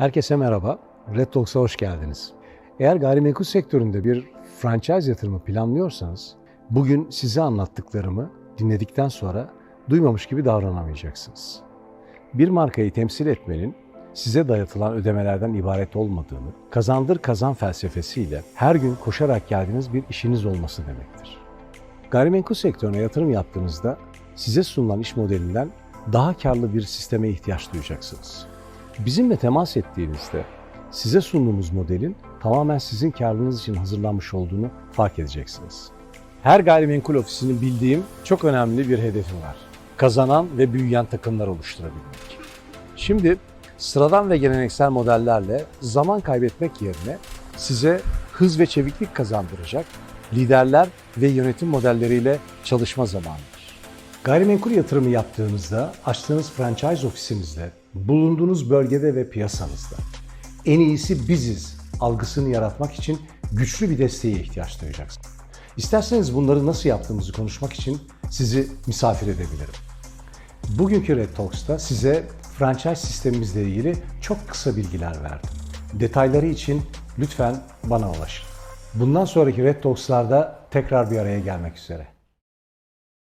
Herkese merhaba. Red Talks'a hoş geldiniz. Eğer gayrimenkul sektöründe bir franchise yatırımı planlıyorsanız, bugün size anlattıklarımı dinledikten sonra duymamış gibi davranamayacaksınız. Bir markayı temsil etmenin size dayatılan ödemelerden ibaret olmadığını, kazandır kazan felsefesiyle her gün koşarak geldiğiniz bir işiniz olması demektir. Gayrimenkul sektörüne yatırım yaptığınızda size sunulan iş modelinden daha karlı bir sisteme ihtiyaç duyacaksınız. Bizimle temas ettiğinizde size sunduğumuz modelin tamamen sizin karlılığınız için hazırlanmış olduğunu fark edeceksiniz. Her gayrimenkul ofisinin bildiğim çok önemli bir hedefi var. Kazanan ve büyüyen takımlar oluşturabilmek. Şimdi sıradan ve geleneksel modellerle zaman kaybetmek yerine size hız ve çeviklik kazandıracak liderler ve yönetim modelleriyle çalışma zamanıdır. Gayrimenkul yatırımı yaptığınızda açtığınız franchise ofisinizde, bulunduğunuz bölgede ve piyasanızda en iyisi biziz algısını yaratmak için güçlü bir desteğe ihtiyaç duyacaksınız. İsterseniz bunları nasıl yaptığımızı konuşmak için sizi misafir edebilirim. Bugünkü Red Talks'ta size franchise sistemimizle ilgili çok kısa bilgiler verdim. Detayları için lütfen bana ulaşın. Bundan sonraki Red Talks'larda tekrar bir araya gelmek üzere.